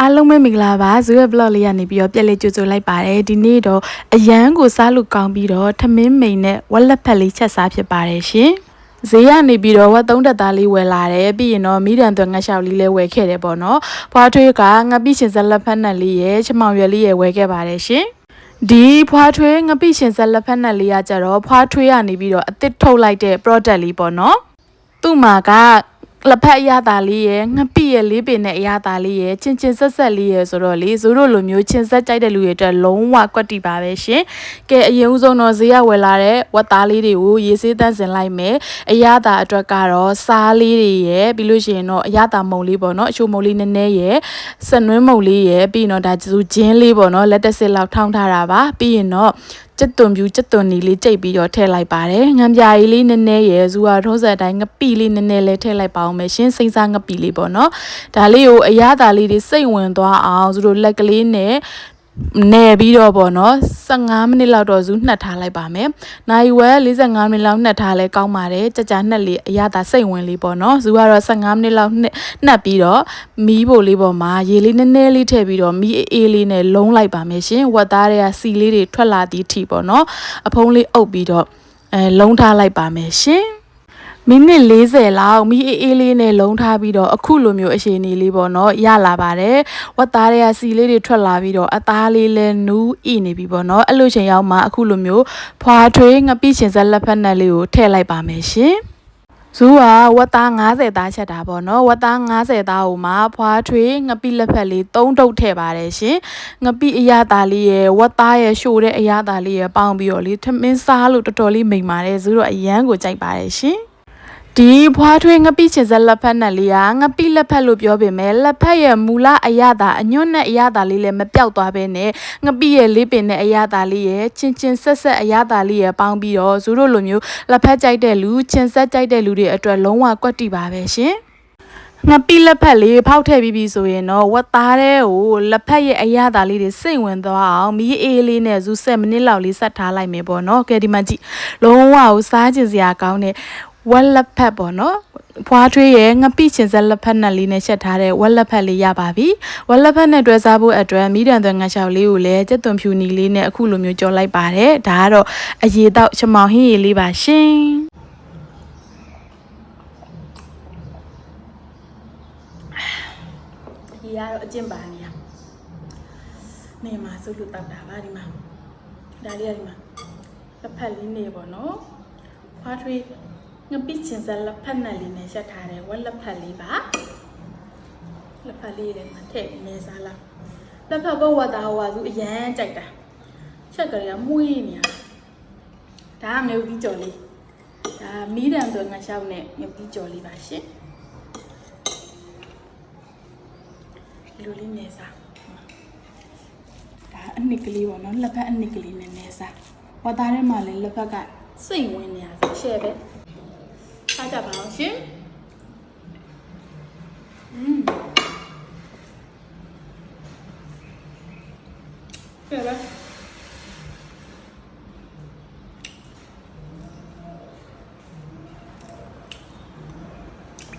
အားလုံးပဲမင်္ဂလာပါဇူရဲ့ blog လေးကနေပြီးတော့ပြက်လေးကြိုဆိုလိုက်ပါတယ်ဒီနေ့တော့အရန်ကိုစားလို့ကောင်းပြီးတော့ထမင်းမိန်နဲ့ဝက်လက်ဖက်လေးချက်စားဖြစ်ပါတယ်ရှင်ဈေးကနေပြီးတော့ဝက်သုံးတက်သားလေးဝယ်လာတယ်ပြီးရင်တော့မိဒန်သွငှက်လျှောက်လေးလည်းဝယ်ခဲ့တယ်ပေါ့နော်ဖွားထွေးကငပိရှင်ဇက်လက်ဖက်နဲ့လေးရဲ့ချမောင်ရွယ်လေးရဲ့ဝယ်ခဲ့ပါတယ်ရှင်ဒီဖွားထွေးငပိရှင်ဇက်လက်ဖက်နဲ့လေးကကြတော့ဖွားထွေးကနေပြီးတော့အစ်စ်ထုတ်လိုက်တဲ့ product လေးပေါ့နော်သူ့မှာက လက်ဖက်အရသာလေးရယ်ငပိရယ်လေးပင်နဲ့အရသာလေးရယ်ချင်းချင်းဆက်ဆက်လေးရယ်ဆိုတော့လေဇိုးတို့လိုမျိုးချင်းဆက်ကြိုက်တဲ့လူတွေအတွက်လုံးဝကွက်တီပါပဲရှင်ကဲအရင်ဦးဆုံးတော့ဈေးရဝယ်လာတဲ့ဝက်သားလေးတွေကိုရေဆေးတန်းစင်လိုက်မယ်အရသာအတွက်ကတော့စားလေးတွေရယ်ပြီးလို့ရှိရင်တော့အရသာမုံလေးပေါ့နော်အချိုမုံလေးနည်းနည်းရယ်စနွင်းမုံလေးရယ်ပြီးရင်တော့ဒါကျူဂျင်းလေးပေါ့နော်လက်တက်စစ်လောက်ထောင်းထားတာပါပြီးရင်တော့ ကျက်သွန်ပြူကျက်သွန်နီလေးကြိတ်ပြီးတော့ထည့်လိုက်ပါတယ်ငံပြာကြီးလေးနည်းနည်းရယ်ဇူဟာထုံးစံအတိုင်းငပိလေးနည်းနည်းလေးထည့်လိုက်ပါအောင်မယ်ရှင်စိမ့်စားငပိလေးပေါ့နော်ဒါလေးကိုအရသာလေးတွေစိတ်ဝင်သွားအောင်ဇူတို့လက်ကလေးနဲ့ နေပြီးတော့ပေါ့နော်15မိနစ်လောက်တော့ဇူးနှက်ထားလိုက်ပါမယ်။နိုင်ဝဲ45မိနစ်လောက်နှက်ထားလဲကောင်းပါတယ်။ကြကြနှက်လေးအရသာစိတ်ဝင်လေးပေါ့နော်။ဇူကတော့15မိနစ်လောက်နှက်နှက်ပြီးတော့မီးပိုလေးပေါ်မှာရေလေးနည်းနည်းလေးထည့်ပြီးတော့မီးအေးလေးနဲ့လုံးလိုက်ပါမယ်ရှင်။ဝက်သားတွေကစီလေးတွေထွက်လာသည့်အထိပေါ့နော်။အဖုံးလေးအုပ်ပြီးတော့အဲလုံးထားလိုက်ပါမယ်ရှင်။ မိနစ်40လောက်မီးအေးအေးလေးနဲ့လုံးထားပြီးတော့အခုလိုမျိုးအခြေအနေလေးပေါ့နော်ရလာပါတယ်ဝတ်သားတွေကစီလေးတွေထွက်လာပြီးတော့အသားလေးလည်းနူးဣနေပြီပေါ့နော်အဲ့လိုချိန်ရောက်မှအခုလိုမျိုးဖွာထွေးငပိရှင်ဆက်လက်ဖက်နဲ့လေးကိုထည့်လိုက်ပါမယ်ရှင်ဇူးကဝတ်သား90သားချက်တာပေါ့နော်ဝတ်သား90သားဟိုမှာဖွာထွေးငပိလက်ဖက်လေး3တုပ်ထည့်ပါတယ်ရှင်ငပိအရသာလေးရဲ့ဝတ်သားရဲ့ရှို့တဲ့အရသာလေးရဲ့ပေါင်းပြီးတော့လေထမင်းစားလို့တော်တော်လေးမိန်ပါတယ်ဇူးတော့အရန်ကိုကြိုက်ပါတယ်ရှင် ဒီဘွားထွေးငပိချင်စက်လက်ဖက်နဲ့လေးကငပိလက်ဖက်လို့ပြောပေမဲ့လက်ဖက်ရဲ့မူလအရသာအညွန့်နဲ့အရသာလေးလည်းမပြောက်သွားဘဲနဲ့ငပိရဲ့လေးပင်နဲ့အရသာလေးရဲ့ချင်းချင်းဆက်ဆက်အရသာလေးရဲ့ပေါင်းပြီးတော့ဇူးတို့လိုမျိုးလက်ဖက်ကြိုက်တဲ့လူချင်းဆက်ကြိုက်တဲ့လူတွေအတွက်လုံးဝကွက်တီပါပဲရှင်ငပိလက်ဖက်လေးဖောက်ထည့်ပြီးပြီဆိုရင်တော့ဝတ်သားတဲ့ကိုလက်ဖက်ရဲ့အရသာလေးတွေစိတ်ဝင်သွားအောင်မီးအေးလေးနဲ့ဇူး7မိနစ်လောက်လေးဆက်ထားလိုက်မယ်ပေါ့နော်ကဲဒီမှာကြည့်လုံးဝကိုစားကျင်စရာကောင်းတဲ့ ဝက်လက်ဖက်ပေါ့နော်ဖွားထွေးရဲ့ငပိချင်စက်လက်ဖက်နဲ့လေးနဲ့ချက်ထားတဲ့ဝက်လက်ဖက်လေးရပါပြီဝက်လက်ဖက်နဲ့တွဲစားဖို့အတွက်မိဒန်သွန်ငါချောက်လေးကိုလည်းကျက်သွန်ဖြူနီလေးနဲ့အခုလိုမျိုးကြော်လိုက်ပါတယ်ဒါကတော့အရေတော့ချမောင်ဟင်းရည်လေးပါရှင်ဒီကတော့အကျင့်ပါနေရနေမှာစုလို့တောက်တာပါဒီမှာဒါလေးကဒီမှာလက်ဖက်လေးနေပေါ့နော်ဖွားထွေး ငပိချင်စက်လက်ဖက်နဲ့လေးနဲ့ရက်ထားတယ်ဝက်လက်ဖက်လေးပါလက်ဖက်လေးလည်းမထည့်နေစားလားလက်ဖက်ဘဝတာဟိုဟာသူအရန်ကြိုက်တာချက်ကလေးကမှုရနေရဒါကငရုတ်ကြီးကြော်လေးဒါမီးတံတော့ငါရှောက်နဲ့ငရုတ်ကြီးကြော်လေးပါရှင်လူလေးနေစားဒါအနှစ်ကလေးပေါ့နော်လက်ဖက်အနှစ်ကလေးနဲ့နေစားဝတ်သားထဲမှာလည်းလက်ဖက်ကစိတ်ဝင်နေရဆိုရှယ်ပဲ စားကြပါအောင်ရှင်อืมကြည့်လား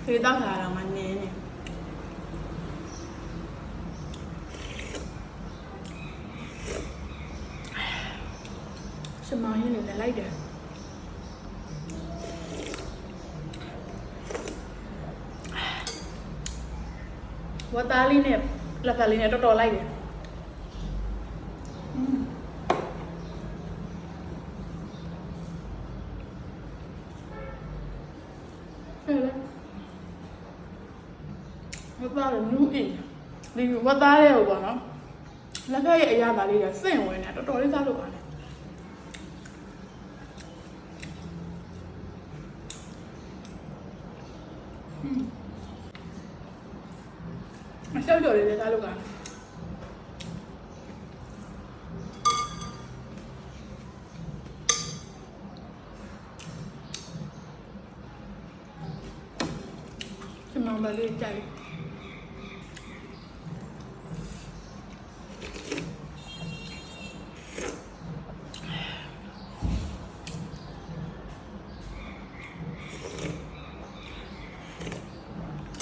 ဒီတော့လာတော့မနေနဲ့ရှမောင်းရင်းနဲ့လိုက်တယ် ဝတ်သားလေးနဲ့လက်ဖက်လေးနဲ့တော်တော်လိုက်တယ်ဟဲ့လေဝတ်သားလည်းနူးအိဒီဝတ်သားရဲ့ဟိုပေါ့နော်လက်ဖက်ရဲ့အရာပါလေးကစင့်ဝင်နေတာတော်တော်လေးစားလို့ပါ အရှောက်ကြော်လေးလည်းစားလို့ကောင်းတယ်ဒီမှာပါလေးကြိုက်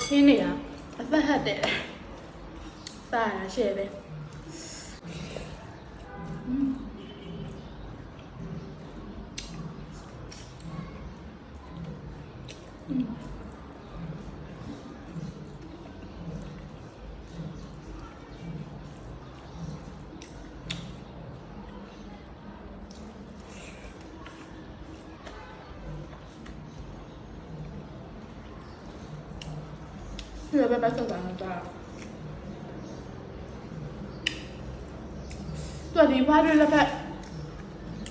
ခင်းနေတာအသက်ဟတ်တယ် စားရရှယ်ပဲဒီလိုပဲပ သက်တာတော့တော်ဒီဘာတွေလက်ဖက်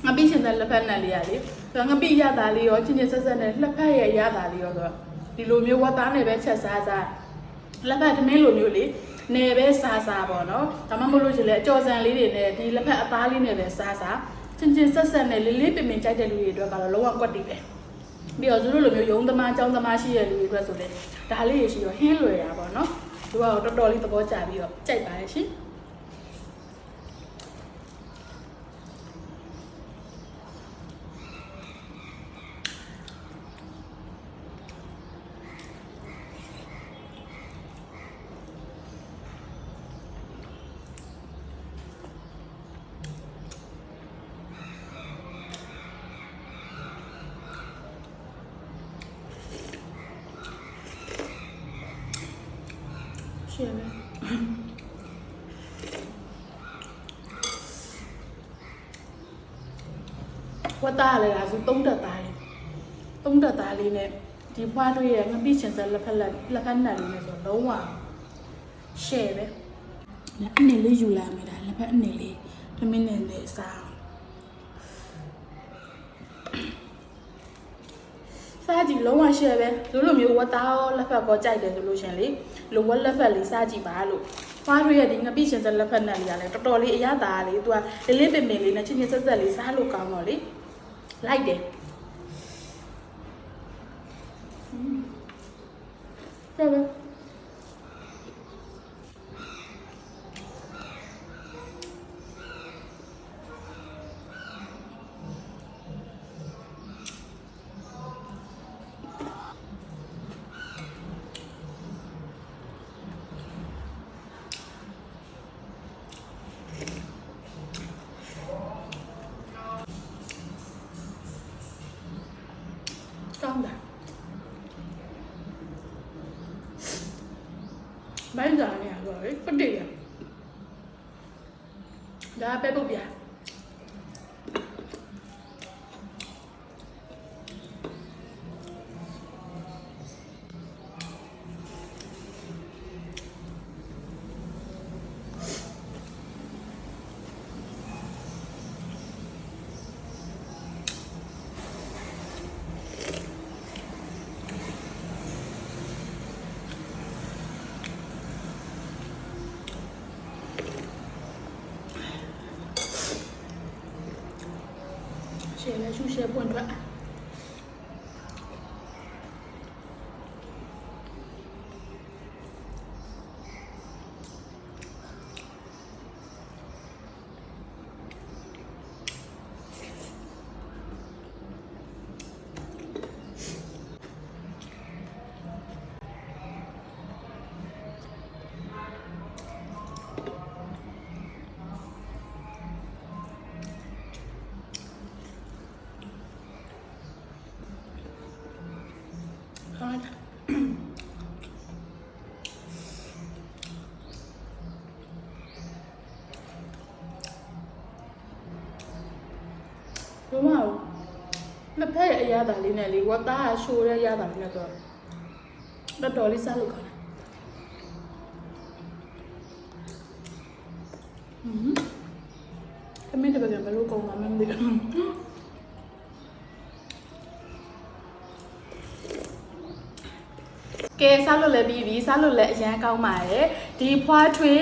ငါပြီးရှင်တဲ့လက်ဖက်နဲ့လေးရလေဆိုတော့ငါပြီးရတာလေးရောချင်းချင်းဆက်ဆက်နဲ့လက်ဖက်ရဲ့ရတာလေးရောဆိုတော့ဒီလိုမျိုးဝတ်သားနဲ့ပဲချက်စားစားလက်ဖက်သမင်းလိုမျိုးလေနယ်ပဲစားစားပေါ့နော်ဒါမှမဟုတ်လို့ရှင်လေအကြော်စံလေးတွေနဲ့ဒီလက်ဖက်အသားလေးနဲ့ပဲစားစားချင်းချင်းဆက်ဆက်နဲ့လေးလေးပင်ပင်ကြိုက်တဲ့လူတွေအတွက်ကတော့လုံးဝကွက်တည်ပဲပြီးတော့သူတို့လိုမျိုးယုံသမားចောင်းသမားရှိတဲ့လူတွေအတွက်ဆိုလေဒါလေးရရှိတော့ဟင်းလွယ်တာပေါ့နော်သူကတော့တော်တော်လေးသဘောကျပြီးတော့ကြိုက်ပါရဲ့ရှင် ရှင်းမယ်ဝတ်သားလေလားဆိုသုံးတက်သားလေးသုံးတက်သားလေးနဲ့ဒီဖွားတွေရဲ့ငပိချင်စက်လက်ဖက်လက်လက်ဖက်နက်လေးနဲ့ဆိုလုံးဝရှယ်ပဲနဲ့အနေလေးယူလာမယ်ဒါလက်ဖက်အနေလေးတမင်းနဲ့နဲ့စား စားကြည့်လုံးဝရှယ်ပဲလူလိုမျိုးဝတ်သားရောလက်ဖက်ကောကြိုက်တယ်ဆိုလို့ရှရင်လေလိုဝက်လက်ဖက်လေးစားကြည့်ပါလို့ဖွားတွေရဲ့ဒီငပိချင်စက်လက်ဖက်နက်လေးကလည်းတော်တော်လေးအရသာလေးသူကလေးလေးပင်ပင်လေးနဲ့ချင်းချင်းဆက်ဆက်လေးစားလို့ကောင်းတော့လေလိုက်တယ်ဟုတ်ပဲ ကောင်းတာဘိုင်းစားနေရတော့လေပတိရဒါပဲပုတ်ပြ ရှယ်လဲရှူရှယ် ပွင့်ထွက်ကောင်းတာဘုမလက်ဖက်ရဲ့အရသာလေးနဲ့လေဝတ်သားကရှိုးတဲ့ရသာလေးနဲ့တော့တော်တော်လေးစားလို့ကောင်းတယ်ဟွန်းခမင်းတပကဘယ်လိုကောင်းမှမသိဘူး ကဲစားလို့လည်းပြီးပြီစားလို့လည်းအရန်ကောင်းပါတယ်ဒီဖွားထွေး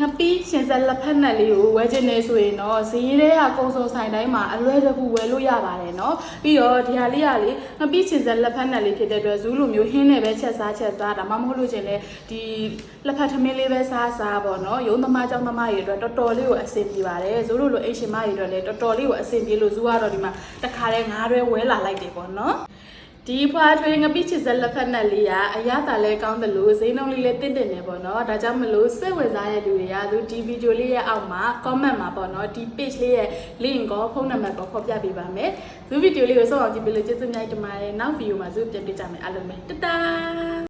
ငပီးရှင်ဆက်လက်ဖက်နဲ့လေးကိုဝယ်ခြင်းနေဆိုရင်တော့ဈေးထဲကကုံစုံဆိုင်တိုင်းမှာအလွယ်တကူဝယ်လို့ရပါတယ်နော်ပြီးတော့ဒီဟာလေးကလေငပီးရှင်ဆက်လက်ဖက်နဲ့လေးဖြစ်တဲ့အတွက်ဇူးလိုမျိုးဟင်းနဲ့ပဲချက်စားချက်စားဒါမှမဟုတ်လို့ရှင်လေဒီလက်ဖက်ထမင်းလေးပဲစားစားပေါ့နော်ရုံသမားကြောင့်သမားတွေအတွက်တော်တော်လေးကိုအဆင်ပြေပါတယ်ဇူးလိုလိုအိမ်ရှင်မတွေအတွက်လည်းတော်တော်လေးကိုအဆင်ပြေလို့ဇူးကတော့ဒီမှာတခါလဲငါးရွဲဝဲလာလိုက်တယ်ပေါ့နော် ဒီဖွာထွေးငပိချစ်စက်လက်ဖက်နဲ့လေးကအရသာလဲကောင်းတယ်လို့ဈေးနှုန်းလေးလည်းတင့်တယ်နေပေါ့နော်ဒါကြောင့်မလို့စိတ်ဝင်စားတဲ့လူတွေကသူဒီဗီဒီယိုလေးရဲ့အောက်မှာ comment မှာပေါ့နော်ဒီ page လေးရဲ့ link ကိုဖုန်းနံပါတ်ကိုဖော်ပြပေးပါမယ်သူဗီဒီယိုလေးကိုစောင့်အောင်ကြည့်ပေးလို့ကျေးဇူးများတင်ပါတယ်နောက်ဗီဒီယိုမှာဇူပြန်တွေ့ကြမယ်အားလုံးပဲတတား